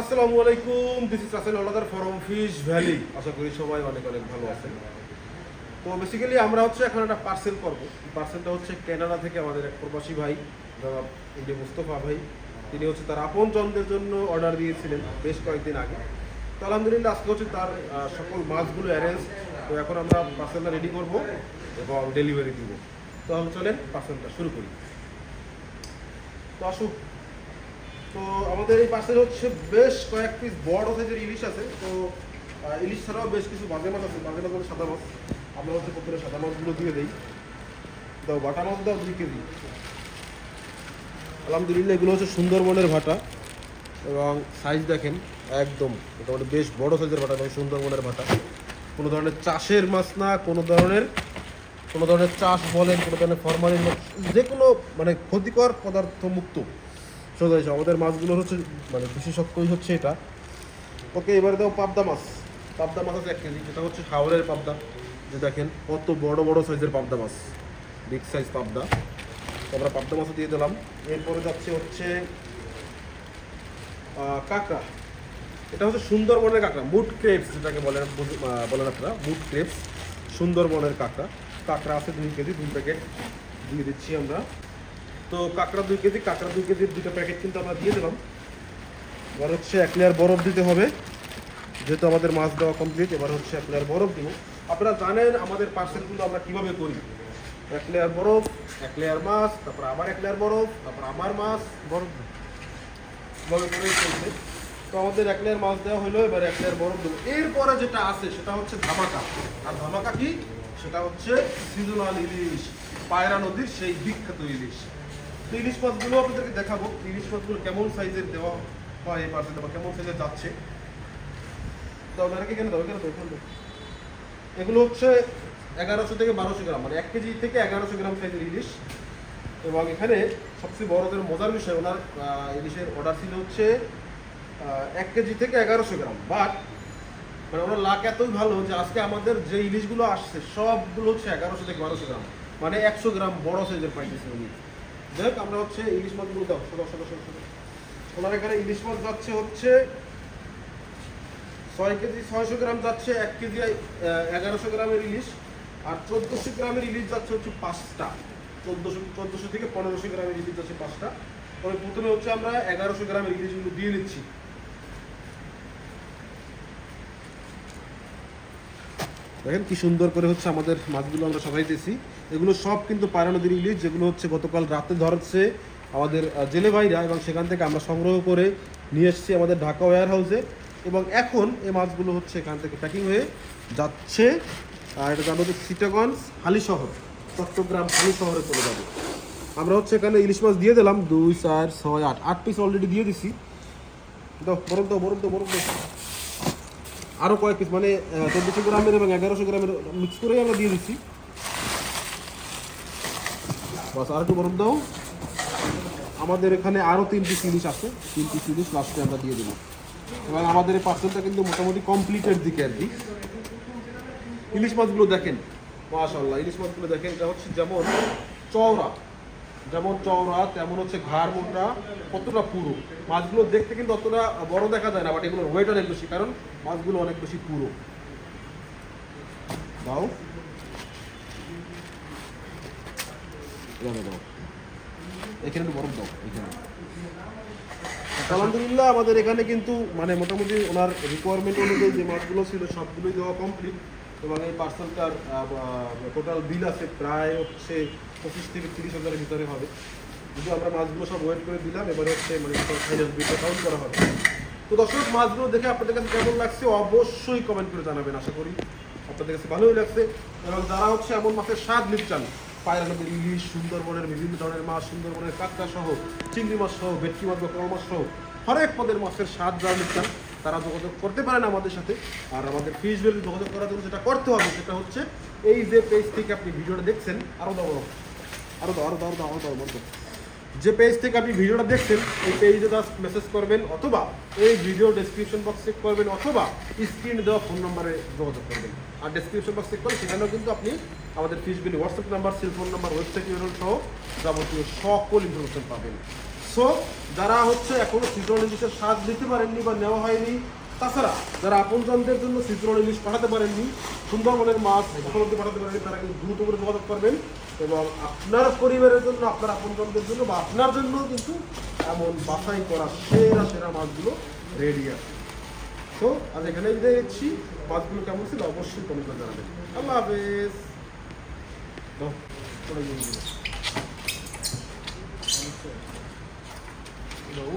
আসসালামু আলাইকুম this is Rasel Haldar from Fish Valley আশা করি সবাই অনেক অনেক ভালো আছেন। তো বেসিক্যালি আমরা হচ্ছে এখন একটা পার্সেল করব। পার্সেলটা হচ্ছে কানাডা থেকে আমাদের এক প্রবাসী ভাই, জনাব ইন্ডি মুস্তফা ভাই। তিনি হচ্ছে তার আপন জনদের জন্য অর্ডার দিয়েছিলেন বেশ কয়েকদিন আগে। তো আলহামদুলিল্লাহ, আজকে হচ্ছে তার সকল মাছগুলো অ্যারেঞ্জ তো এখন আমরা পার্সেলটা রেডি করব এবং ডেলিভারি দিব। তো আমি চলেন পার্সেলটা শুরু করি। তো আসুক তো আমাদের এই পাশে হচ্ছে বেশ কয়েক পিস বড় সাইজের ইলিশ আছে। তো ইলিশ ছাড়াও বেশ কিছু বাজে মাছ আছে। বাজে মাছ সাদা মাছ। আমরা হচ্ছে প্রথমে সাদা মাছগুলো দিয়ে দিই। দাও, বাটা মাছ দাও, দুই কেজি। আলহামদুলিল্লাহ, এগুলো হচ্ছে সুন্দরবনের ভাটা এবং সাইজ দেখেন, একদম মোটামুটি বেশ বড় সাইজের ভাটা এবং সুন্দরবনের ভাটা। কোনো ধরনের চাষের মাছ না, কোনো ধরনের কোনো ধরনের চাষ বলেন, কোনো ধরনের ফরমালিন যে কোনো মানে ক্ষতিকর পদার্থ মুক্ত সোজা হয়েছে আমাদের মাছগুলো হচ্ছে মানে বিশেষত্বই হচ্ছে এটা। ওকে, এবারে দাও পাবদা মাছ। পাবদা মাছ আছে এক কেজি যেটা হচ্ছে হাওড়ের পাবদা। যে দেখেন কত বড় বড় সাইজের পাবদা মাছ। বিগ সাইজ পাবদা। আমরা পাবদা মাছও দিয়ে দিলাম। এরপরে যাচ্ছে হচ্ছে কাঁকড়া। এটা হচ্ছে সুন্দরবনের কাঁকড়া, মুড ক্রেপস যেটাকে বলেন বলেন আপনারা, মুড ক্রেপস, সুন্দরবনের কাঁকড়া। কাঁকড়া আছে দুই কেজি, দুই প্যাকেট। দিয়ে দিচ্ছি আমরা। তো কাঁকড়া দুই কেজি কাঁকড়া দুই কেজির দুটো প্যাকেট কিন্তু আমরা দিয়ে দিলাম। এবার হচ্ছে এক লেয়ার বরফ দিতে হবে। যেহেতু আমাদের মাছ দেওয়া কমপ্লিট এবার হচ্ছে এক লেয়ার বরফ দিব। আপনারা জানেন আমাদের পার্সেলগুলো আমরা কীভাবে করি? এক লেয়ার বরফ এক লেয়ার মাছ তারপর আবার এক লেয়ার বরফ তারপর আমার মাছ। বরফ এভাবে করেই চলছে তো আমাদের এক লেয়ার মাছ দেওয়া হলো এবার এক লেয়ার বরফ দেবো। এরপরে যেটা আছে সেটা হচ্ছে ধামাকা। আর ধামাকা কি? সেটা হচ্ছে সিজনাল ইলিশ পায়রা নদীর সেই বিখ্যাত ইলিশ। তো ইলিশ মাছগুলো আপনাদেরকে দেখাবো। ইলিশ মাছগুলো কেমন সাইজের দেওয়া হয় এই পার্সেলটা বা কেমন সাইজের যাচ্ছে। দাও নাকি কেন দাও। কেন এগুলো হচ্ছে এগারোশো থেকে বারোশো গ্রাম মানে এক কেজি থেকে এগারোশো গ্রাম সাইজের ইলিশ। এবং এখানে সবচেয়ে বড় যেটা মজার বিষয়, ওনার ইলিশের অর্ডার ছিল হচ্ছে এক কেজি থেকে এগারোশো গ্রাম। বাট মানে ওনার লাক এতই ভালো যে আজকে আমাদের যে ইলিশগুলো আসছে, সবগুলো হচ্ছে এগারোশো থেকে বারোশো গ্রাম। মানে একশো গ্রাম বড় সাইজের পাইতেছে উনি। যাই হোক আমরা হচ্ছে ইলিশ মাছগুলো দাও। সদা সদা সদা ওনার এখানে ইলিশ মাছ যাচ্ছে হচ্ছে ছয় কেজি, ছয়শো গ্রাম যাচ্ছে এক কেজি এগারোশো গ্রামের ইলিশ। আর চোদ্দোশো গ্রামের ইলিশ যাচ্ছে হচ্ছে পাঁচটা। চোদ্দোশো চোদ্দোশো থেকে পনেরোশো গ্রামের ইলিশ যাচ্ছে পাঁচটা। তবে প্রথমে হচ্ছে আমরা এগারোশো গ্রামের ইলিশগুলো দিয়ে নিচ্ছি। দেখেন কি সুন্দর করে হচ্ছে আমাদের মাছগুলো আমরা সবাইতেছি এগুলো সব কিন্তু পায়রা নদীর ইলিশ যেগুলো হচ্ছে গতকাল রাতে ধরছে আমাদের জেলে ভাইরা এবং সেখান থেকে আমরা সংগ্রহ করে নিয়ে এসেছি আমাদের ঢাকা ওয়ার হাউসে এবং এখন এই মাছগুলো হচ্ছে এখান থেকে প্যাকিং হয়ে যাচ্ছে। আর এটা যাবে হচ্ছে সিটাগঞ্জ হালি শহর, চট্টগ্রাম হালি শহরে চলে যাবে। আমরা হচ্ছে এখানে ইলিশ মাছ দিয়ে দিলাম। দুই, চার, ছয়, আট আট পিস অলরেডি দিয়ে দিছি। দাও দাও বরফ দাও। আরও কয়েক পিস মানে চোদ্দোশো গ্রামের এবং এগারোশো গ্রামের মিক্স করেই আমরা দিয়ে দিচ্ছি। বাস, আর একটু বরফ দাও। আমাদের এখানে আরও তিনটি ইলিশ আছে। তিন পিস ইলিশ লাস্টে আমরা দিয়ে দেবো। এবং আমাদের এই পার্সেলটা কিন্তু মোটামুটি কমপ্লিটের দিকে আর কি। ইলিশ মাছগুলো দেখেন মাশাল্লাহ ইলিশ মাছগুলো দেখেন, এটা হচ্ছে যেমন চওড়া। যেমন চওড়া, তেমন হচ্ছে ঘাড় মোটা, কতটা পুরো। মাছগুলো দেখতে কিন্তু অতটা বড় দেখা যায় না বাট এগুলোর ওয়েট অনেক বেশি, কারণ মাছগুলো অনেক বেশি পুরো। দাও। দাও। এখানে একটু বরফ দাও, এখানে। আলহামদুলিল্লাহ, আমাদের এখানে কিন্তু মানে মোটামুটি ওনার রিকোয়ারমেন্ট অনুযায়ী যে মাছগুলো ছিল, সবগুলোই দেওয়া কমপ্লিট এবং এই পার্সেলটার টোটাল বিল আছে প্রায় হচ্ছে পঁচিশ থেকে তিরিশ হাজারের ভিতরে হবে। যদি আমরা মাছগুলো সব ওয়েট করে দিলাম, এবারে হচ্ছে মানে ফাইনাল বিলটা কাউন্ট করা হবে। তো দর্শক, মাছগুলো দেখে আপনাদের কাছে কেমন লাগছে অবশ্যই কমেন্ট করে জানাবেন, আশা করি আপনাদের কাছে ভালোই লাগছে। এবং যারা হচ্ছে এমন মাছের স্বাদ নিতে চান পায়রা ইলিশ, সুন্দরবনের বিভিন্ন ধরনের মাছ, সুন্দরবনের কাঁকড়া সহ, চিংড়ি মাছ সহ, ভেটকি মাছ বা কল মাছ সহ, হরেক পদের মাছের স্বাদ যারা নিতে চান তারা যোগাযোগ করতে পারেন আমাদের সাথে। আর আমাদের ভ্যালি যোগাযোগ করার জন্য যেটা করতে হবে সেটা হচ্ছে এই যে পেজ থেকে আপনি ভিডিওটা দেখছেন আরও দাও আরও দাও। আরও দাও দাও আরও দাও যে পেজ থেকে আপনি ভিডিওটা দেখছেন, এই পেজে জাস্ট মেসেজ করবেন অথবা এই ভিডিও ডেসক্রিপশন বক্স চেক করবেন অথবা স্ক্রিনে দেওয়া ফোন নম্বরে যোগাযোগ করবেন। আর ডেসক্রিপশন বক্স চেক করলে সেখানেও কিন্তু আপনি আমাদের Fish Valley WhatsApp number cell phone number website URL সহ যাবতীয় সকল ইনফরমেশন পাবেন। সো যারা হচ্ছে এখনও সিজনাল ইলিশের স্বাদ নিতে পারেননি বা নেওয়া হয়নি, তাছাড়া যারা আপনজনদের জন্য সিজনাল ইলিশ পাঠাতে পারেননি, সুন্দরবনের মাছ এখন অব্দি পাঠাতে পারেননি, তারা কিন্তু দ্রুত করে যোগাযোগ করবেন এবং আপনার পরিবারের জন্য, আপনার আপনজনদের জন্য বা আপনার জন্য কিন্তু এমন বাছাই করা সেরা সেরা মাছগুলো রেডি আছে। তো আজ এখানেই বিদায় দিচ্ছি মাছগুলো কেমন ছিল অবশ্যই কমেন্ট করে জানাবেন। আল্লাহ হাফেজ। চলে গিয়ে দিও।